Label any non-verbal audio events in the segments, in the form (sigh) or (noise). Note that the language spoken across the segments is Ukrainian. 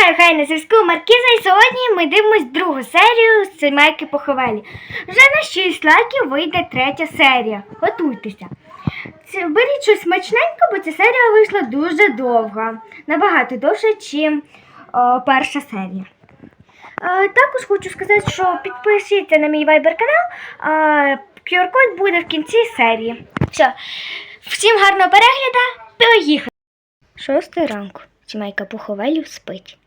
хай хай на зв'язку Маркіза і сьогодні ми дивимось другу серію з Поховелі. Вже на 6 лайків вийде третя серія. Готуйтеся. Беріть щось смачненько, бо ця серія вийшла дуже довга. Набагато довше, ніж перша серія. Е, також хочу сказати, що підпишіться на мій вайбер канал. Е, QR-код буде в кінці серії. Все. Всім гарного перегляду. Поїхали. Шостий ранку. Сімейка поховелів спить.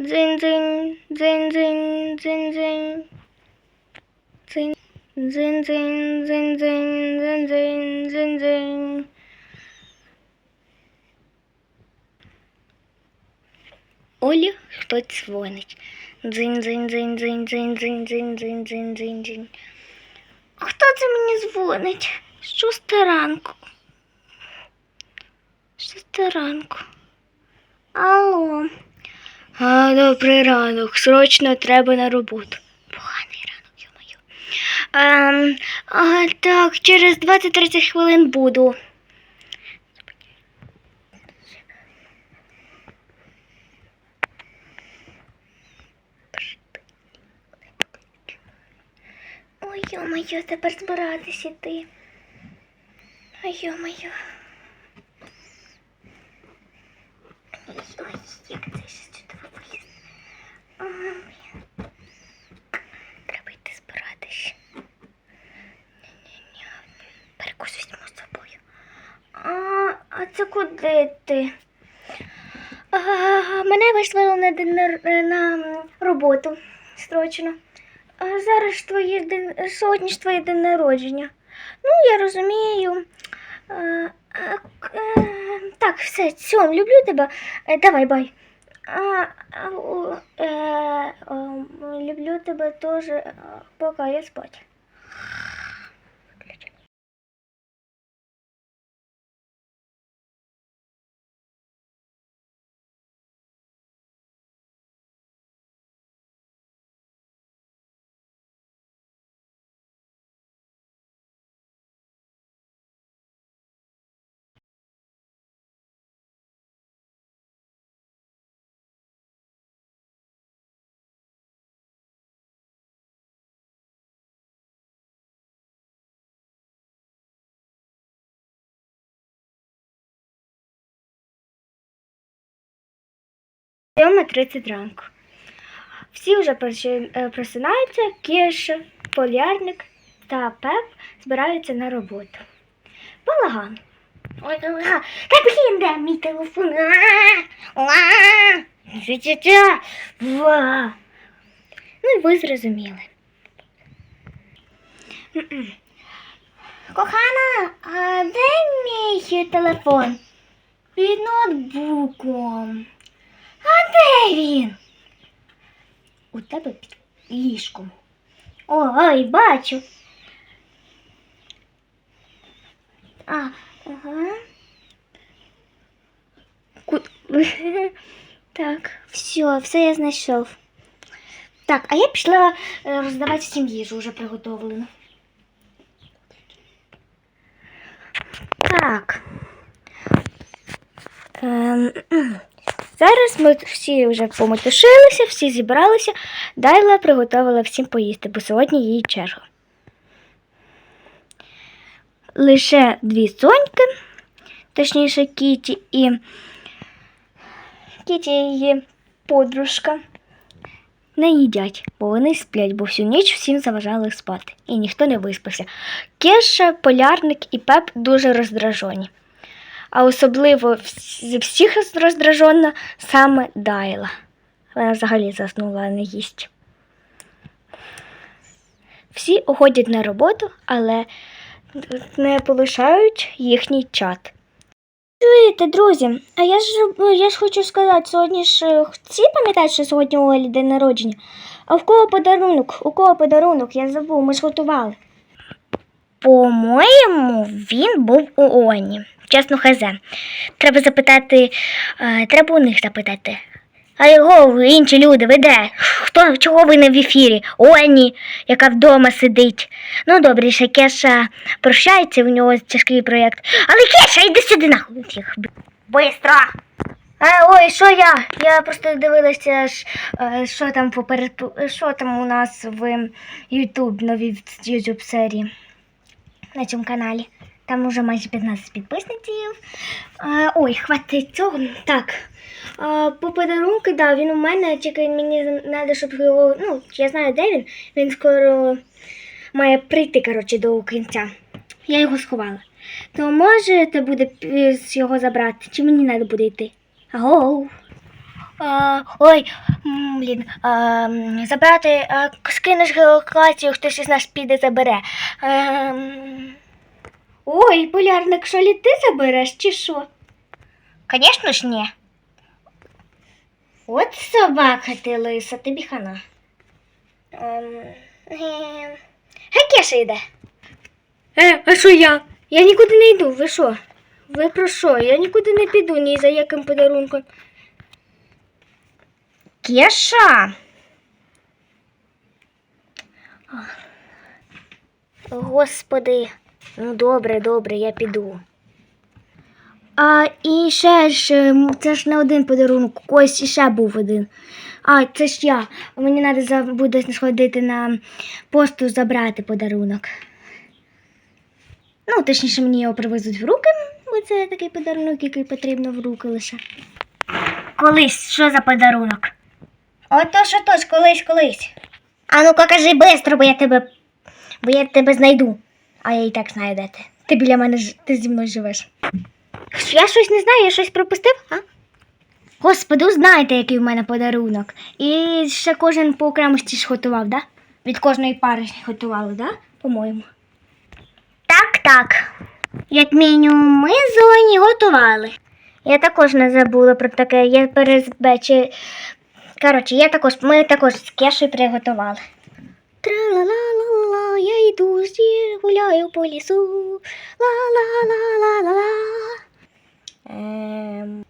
Дзинь-дзинь, дзинь-дзинь, дзинь-дзинь. Дзинь, дзинь-дзинь, дзинь-дзинь, дзинь-дзинь, дзинь-дзинь. Олі хтось дзвонить. Дзинь-дзинь-дзинь-дзинь-дзинь-дзинь-дзинь-дзинь-дзинь-дзинь. Хто це мені дзвонить? Шоста ранку. Шоста ранку. Алло. А, добрий ранок. Срочно треба на роботу. Поганий ранок, йо-моє. Ем, а, так, через 20-30 хвилин буду. Ой, йо-моє, тепер збиратись іти. Ой, йо-моє. Ой, як це ще чудово поїсти. А, блін. Треба йти збиратись. Ні-ні-ні. Перекус візьму з собою. А, а це куди ти? А, мене вислали на, нар- на роботу строчно. А зараз твоє день, сьогодні ж твоє день народження. Ну, я розумію. А, а, е, так, все, цьом, люблю тебе. Е, давай, бай. А, а, а, а, люблю тебя тоже. Пока, я спать. Сьома 30 ранку. Всі вже е, просинаються, Кіша, полярник та Пеп збираються на роботу. Балаган. Ой. Та блін, де мій телефон? Ну і ви зрозуміли. Кохана, а де мій телефон? Під ноутбуком. А де він? У тебе під ліжком. Ой, бачу. А, ага. Ку- (laughs) Так, все, все я знайшов. Так, а я пішла е, роздавати всім їжу вже приготовлену. Так. Ем, Зараз ми всі вже пометушилися, всі зібралися. Дайла приготувала всім поїсти, бо сьогодні її черга. Лише дві соньки, точніше Кіті і Кіті її подружка. Не їдять, бо вони сплять, бо всю ніч всім заважали спати, і ніхто не виспався. Кеша, полярник і пеп дуже роздражені а особливо зі всіх роздражена саме Дайла. Вона взагалі заснула, не їсть. Всі уходять на роботу, але не полишають їхній чат. Чуєте, друзі, а я ж я ж хочу сказати, сьогодні ж е, всі пам'ятають, що сьогодні у Олі день народження. А в кого подарунок? У кого подарунок? Я забув, ми ж готували. По-моєму, він був у Оні. Чесно, хазе. Треба запитати, е, треба у них запитати. А його інші люди, ви де? Хто, чого ви не в ефірі? Оні, яка вдома сидить. Ну, добре, ще Кеша прощається, у нього тяжкий проєкт. Але Кеша, йди сюди нахуй. Бистро! А, ой, що я? Я просто дивилася, е, що там попереду, що там у нас в YouTube, новій YouTube серії на цьому каналі. Там уже майже 15 підписників. Е, ой, хватить цього. Так. Е, по подарунку, да, він у мене, тільки мені треба, щоб його. Ну, я знаю, де він. Він скоро має прийти, коротше, до кінця. Я його сховала. То можете буде його забрати, чи мені треба буде йти? Аго. А, ой, блін, а, забрати, а, скинеш геолокацію, хтось із нас піде забере. Ой, полярник, що лі ти забереш, чи що? Звісно ж, ні. От собака ти лиса, тобі хана. Ем... ем, Гей, Кеша йде. Е, а що я? Я нікуди не йду, ви що? Ви про що? Я нікуди не піду ні за яким подарунком. Кеша. Господи, ну добре, добре, я піду. А і ще ж, ем, це ж не один подарунок, ось іще був один. А, це ж я. Мені треба буде сходити на посту забрати подарунок. Ну, точніше, мені його привезуть в руки, бо це такий подарунок, який потрібно в руки лише. Колись, що за подарунок? Ото що тож, колись, колись. А ну-ка кажи бистро, бо я тебе. Бо я тебе знайду. А я і так знаю, де ти. Ти біля мене ти зі мною живеш. Я щось не знаю, я щось пропустив, а? Господи, знаєте, який в мене подарунок. І ще кожен по окремості ж готував, да? Від кожної пари готували, да? По-моєму. Так, так. Як мінімум, ми зоні готували. Я також не забула про таке. Я перезбечі. Коротше, я також, ми також з кешею приготували. Тра-ла-ла-ла-ла, я йду зі, гуляю по лісу. Ла-ла-ла-ла-ла-ла. Ем...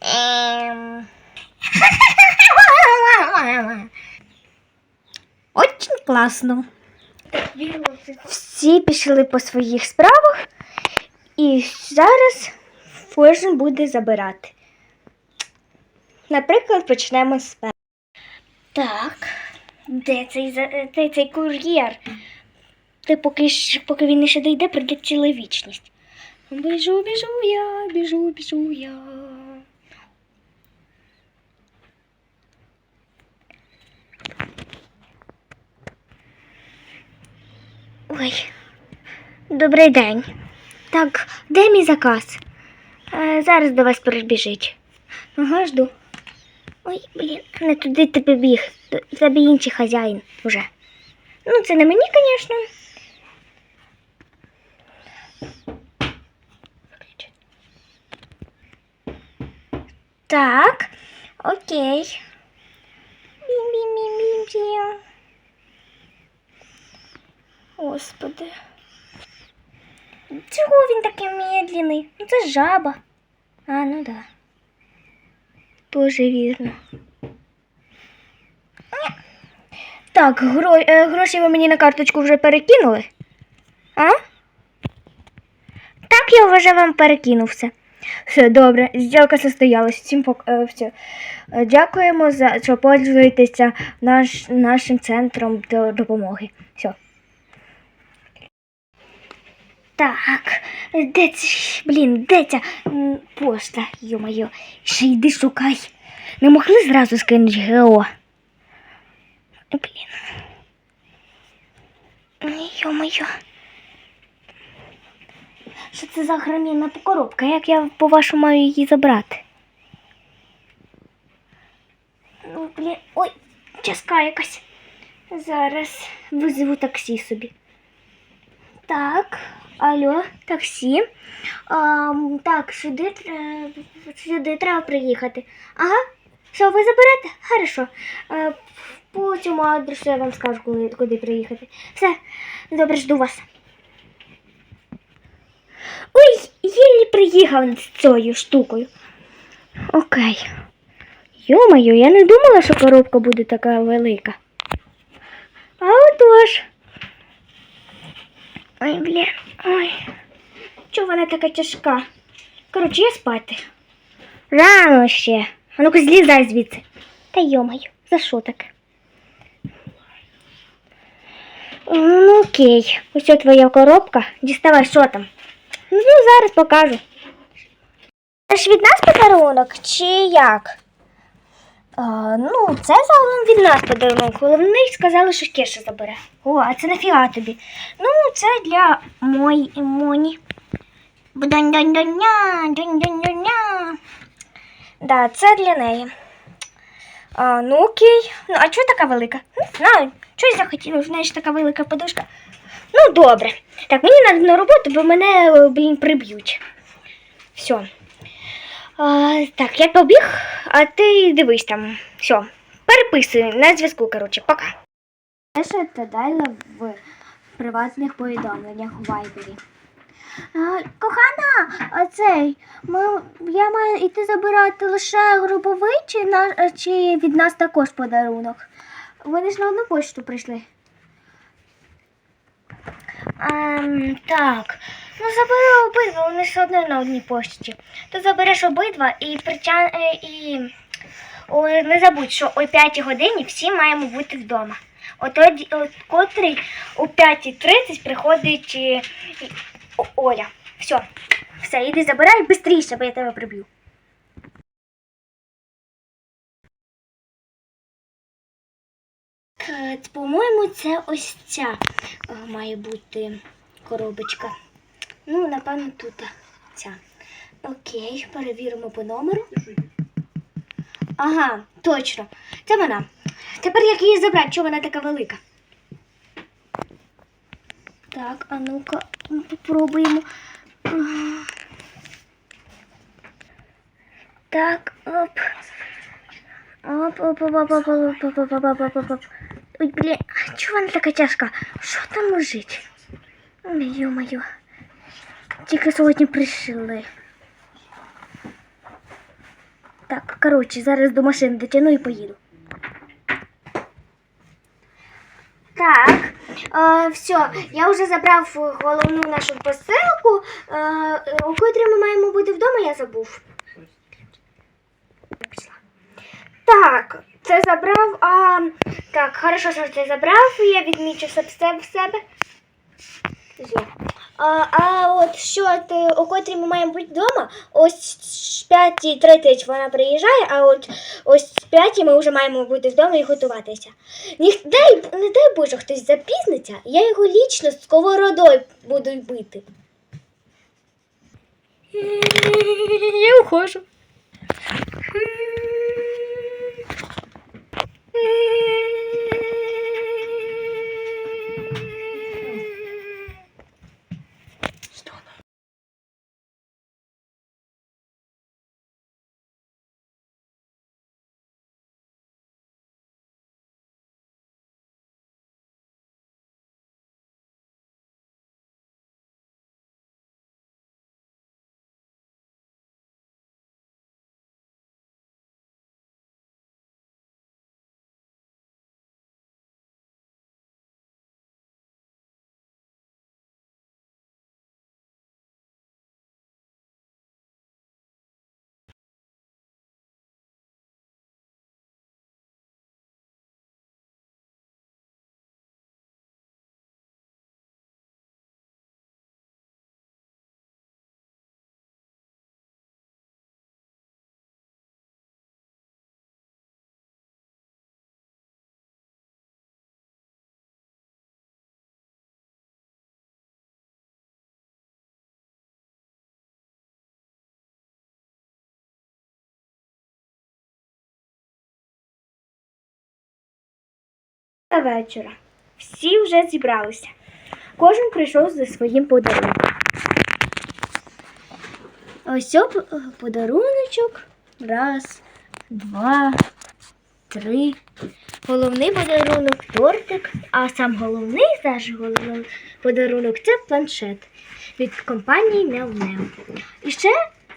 Ем... (laughs) Очень класно. Всі пішли по своїх справах, і зараз кожен буде забирати. Наприклад, почнемо з першого. Так, де цей, де цей кур'єр? Ти поки, поки він ще дійде, прийде ціла вічність. Біжу, біжу я, біжу, біжу я. Ой, добрий день. Так, де мій заказ? Е, зараз до вас прибіжить. Ага, жду. Ой, блін, не туди ти побіг. Тебе інший хазяїн уже. Ну, це не мені, звісно. Так, окей. Бім-бім-бім-бім. Господи. Чого він такий медленний? Ну це жаба. А, ну да. Тоже вірно. Так, гро... е, гроші ви мені на карточку вже перекинули? А? Так, я вже вам перекинув все. Добре, зділка состоялась. Всім пок... е, все. Дякуємо за що пользуєтеся наш... нашим центром допомоги. Все. Так, де це, блін, де ця пошта, йо-моє, ще йди шукай. Не могли зразу скинути ГО. Блін. Ой, Йо-моє. Що це за громінна коробка? Як я, по-вашому, маю її забрати? Ну, блін, ой, часка якась. Зараз визову таксі собі. Так, алло, таксі. А, так, сюди, сюди треба приїхати. Ага, що ви заберете? Хорошо. А, по цьому адресу я вам скажу, коли, куди приїхати. Все, добре, жду вас. Ой, єлі приїхав з цією штукою. Окей. Йо-моє, я не думала, що коробка буде така велика. А отож. Ой, блін, ой. Чого вона така тяжка? Коротше, я спати. Рано ще. А ну-ка злізай звідси. Та йомаю, за що таке? Ну, окей. Ось твоя коробка. Діставай, що там. Ну, зараз покажу. Це ж від нас подарунок, чи як? Ну, це загалом від нас подарунок. Головний сказали, що Кеша забере. О, а це нафіга тобі. Ну, це для мої Моні. Бдань-дань-дань-ня, дань-дань-дань-ня. Да, це для неї. А, ну окей. Ну, а чого така велика? Не знаю. Чогось захотіла, знаєш, така велика подушка. Ну, добре. Так, мені треба на роботу, бо мене, е, блін, приб'ють. Все. А, так, я побіг, а ти дивись там. Все. Переписуй на зв'язку, коротше, пока. Теша та дайла в приватних повідомленнях у Вайбері. Кохана, а цей, ми, я маю йти забирати лише груповий чи, на, чи від нас також подарунок? Вони ж на одну почту прийшли. Ем, так, ну забери обидва, вони все одно на одній почті. То забереш обидва і прича... е, і о, не забудь, що о 5 годині всі маємо бути вдома. О тоді, от котрий о 5.30 приходить е, і- О, Оля. Все, все, іди забирай швидше, бо я тебе приб'ю. Е, По-моєму, це ось ця має бути коробочка. Ну, напевно, тут ця. Окей, перевіримо по номеру. Ага, точно. Це вона. Тепер як її забрати, чого вона така велика? Так, а ну-ка, попробуємо. Так, оп. Оп, оп, оп, оп, оп, оп, оп, оп, оп, оп, оп, оп. Ой, блін, чого вона така тяжка? Що там лежить? Ой, Ё-моё. Тільки сьогодні пришили. Так, коротше, зараз до машини дотягну і поїду. Так, е, все, я вже забрав головну нашу посилку. Е, у котрій ми маємо бути вдома, я забув. Так, це забрав. А, так, хорошо, що це забрав. Я відмічу все. В себе. Є. А, а от що ти, у котрій ми маємо бути вдома, ось 5.30 вона приїжджає, а от ось 5 ми вже маємо бути вдома і готуватися. Ні, дай, не дай Боже, хтось запізниться, я його лічно сковородою буду бити. Я ухожу. Вечора. Всі вже зібралися. Кожен прийшов за своїм подарунком. Ось подаруночок. Раз, два, три. Головний подарунок тортик, а сам головний наш головний подарунок це планшет від компанії Мяу-Мяу. І ще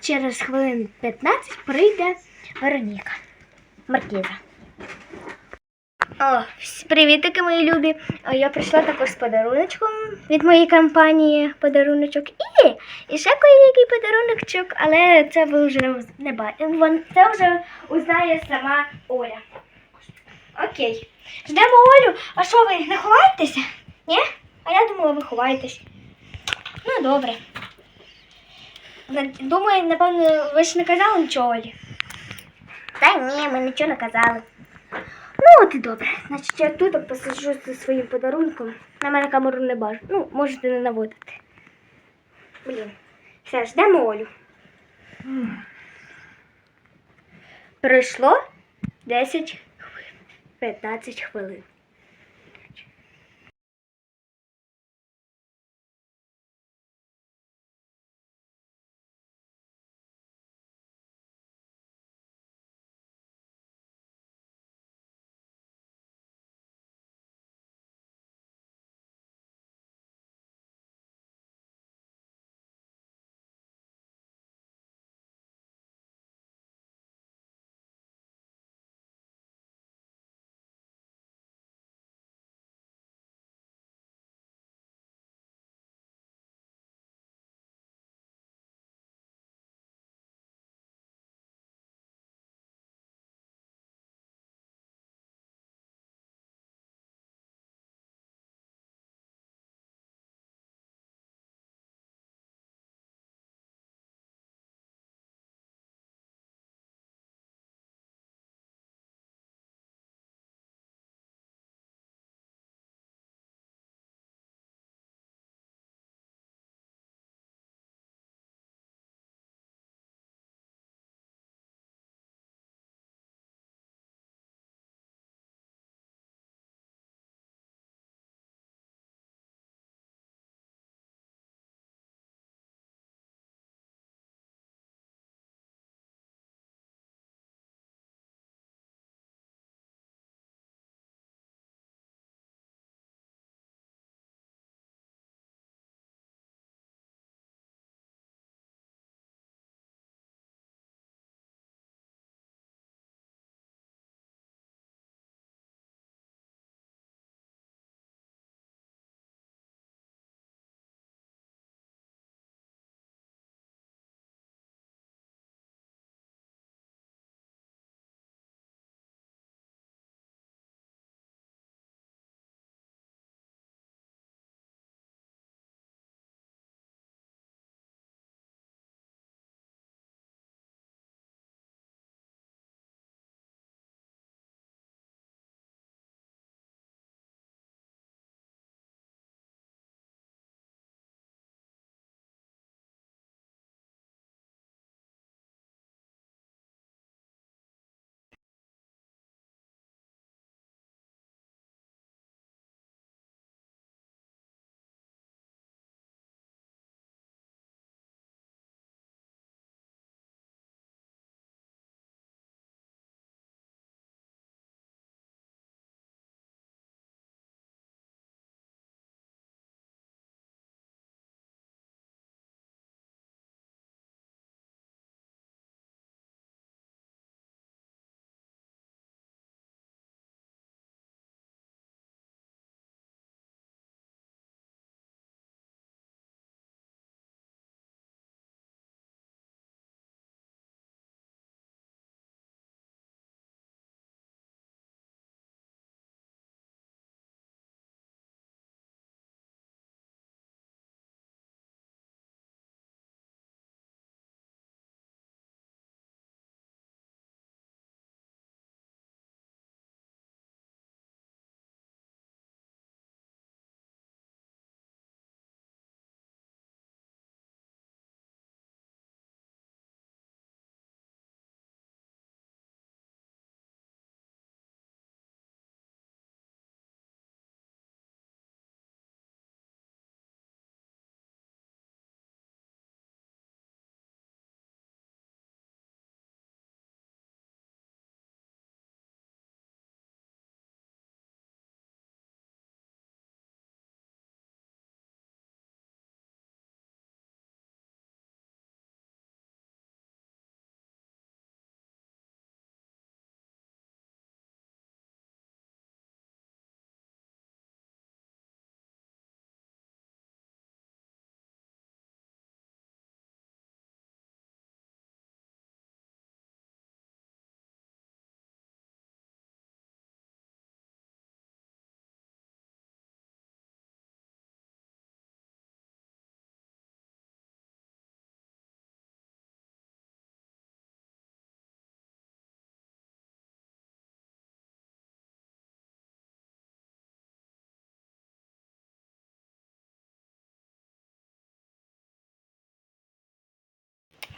через хвилин 15 прийде Вероніка Маркіза. О, привітики, мої любі. Я прийшла також з подаруночком від моєї компанії подаруночок. І, і ще який подаруночок, але це ви вже не бачите. Це вже узнає сама Оля. Окей. Ждемо Олю. А що ви не ховаєтеся? Ні? А я думала, ви ховаєтесь. Ну, добре. Думаю, напевно, ви ж не казали нічого Олі. Та ні, ми нічого не казали. Ну, от і добре. Значить, я тут посаджу зі своїм подарунком. На мене камеру не бажу. Ну, можете не наводити. Блін. Все, ждемо Олю. Пройшло 10 хвилин. 15 хвилин.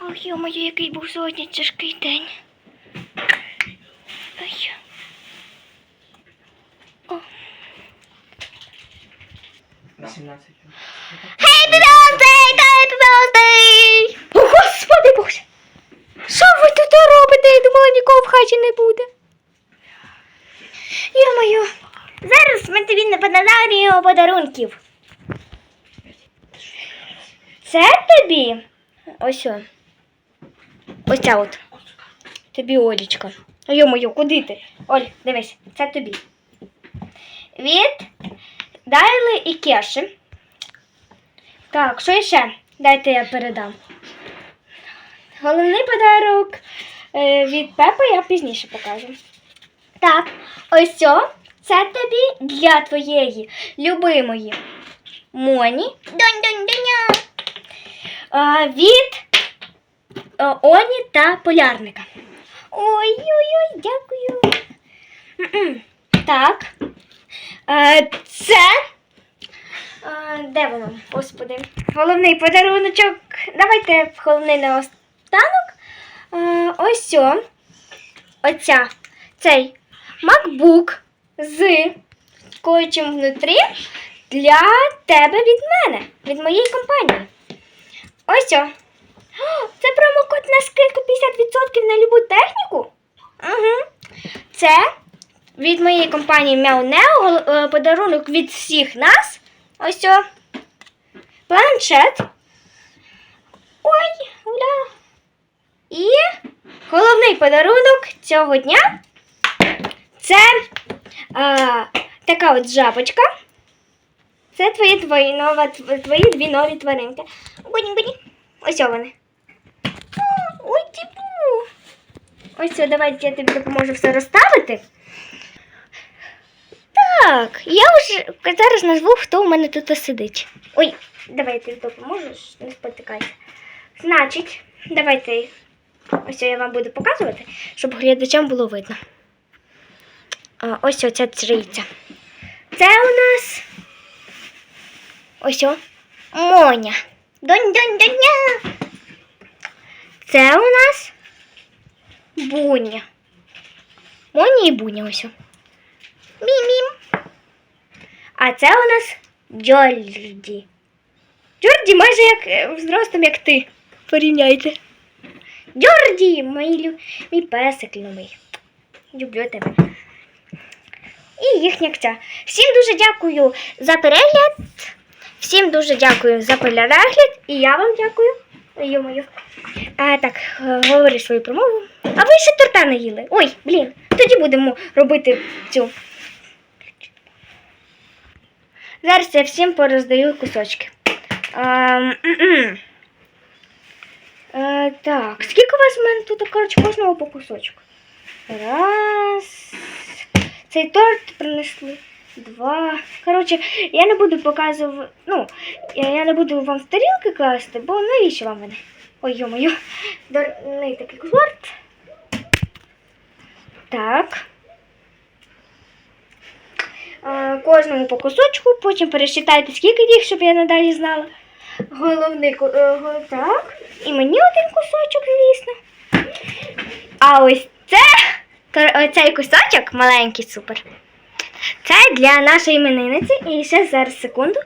Ох, йо-моє, який був сьогодні тяжкий день. Ой. О. 18. Happy birthday, happy birthday! О, Господи Боже! Що ви тут робите? Я думала, нікого в хаті не буде. Йо-моє, зараз ми тобі не подаруємо подарунків. Це тобі. Ось. о. Ось ця от. Тобі Олічка. Йо-моє, куди ти? Оль, дивись, це тобі. Від Дайли і Кеші. Так, що ще? Дайте я передам. Головний подарок е, від Пепи я пізніше покажу. Так, ось цьо, це тобі для твоєї любимої Моні. Донь-донь-доня. Від Оні та Полярника. Ой-ой-ой, дякую. Так. Е, це а, де воно, господи? Головний подаруночок. Давайте головний наостанок. А, ось о. Оця. Цей MacBook з скотчем внутрі для тебе від мене, від моєї компанії. Ось о. Це промокод на скидку 50% на любу техніку. Угу. Це від моєї компанії Мяунео е, подарунок від всіх нас. Ось о. Планшет. Ой, уля. І головний подарунок цього дня це а, така от жабочка. Це твої, твої, нова, твої дві нові тваринки. Будні. Ось вони. Ой, типу. Ось о, давайте я тобі допоможу все розставити. Так, я вже зараз назву, хто у мене тут сидить. Ой, давай я тобі допоможу, не спотикайся. Значить, давайте ось я вам буду показувати, щоб глядачам було видно. Ось оця трійця. Це у нас ось о, Моня. Донь-донь-доня. Це у нас Буня. Моня і Буня ось. Мім-мім. А це у нас Джорді. Джорді майже як е, зростом, як ти. Порівняйте. Джорді, мій, лю... мій песик любий. Люблю тебе. І їхня ця. Всім дуже дякую за перегляд. Всім дуже дякую за перегляд. І я вам дякую. Йо-моє. А, так, е, говори свою промову. А ви ще торта не їли. Ой, блін, тоді будемо робити цю. Зараз я всім пороздаю кусочки. Ем, м-м. Е, так, скільки у вас в мене тут, коротше, кожного по кусочку? Раз. Цей торт принесли. Два. Коротше, я не буду показувати. Ну, я, не буду вам в тарілки класти, бо навіщо вам вони? Ой, йо-моє. Дурний такий торт. Так. Е, Кожному по кусочку, потім пересчитайте, скільки їх, щоб я надалі знала. Головний е, так. І мені один кусочок, звісно. А ось це оцей кусочок маленький супер. Це для нашої іменинниці. І ще зараз секунду.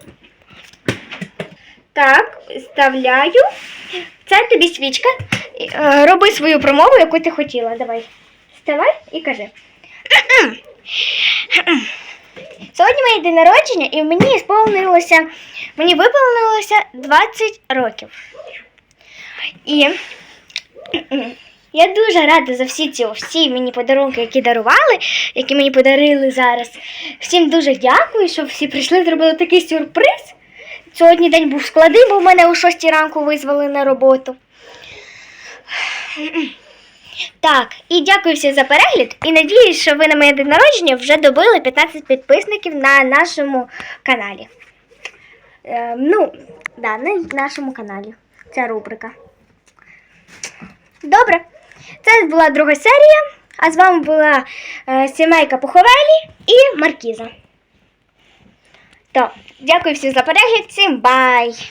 Так, вставляю. Це тобі свічка. Е, Роби свою промову, яку ти хотіла. Давай. Вставай і кажи. Сьогодні моє день народження, і мені сповнилося, мені виповнилося 20 років. І я дуже рада за всі ці всі мені подарунки, які дарували, які мені подарили зараз. Всім дуже дякую, що всі прийшли, зробили такий сюрприз. Сьогодні день був складний, бо мене о 6 ранку визвали на роботу. Так, і дякую всім за перегляд. І надіюсь, що ви на моє день народження вже добили 15 підписників на нашому каналі. Е, ну, да, на нашому каналі. Ця рубрика. Добре. Це була друга серія. А з вами була е, сімейка Пуховелі і Маркіза. То, дякую всім за перегляд. Всім бай!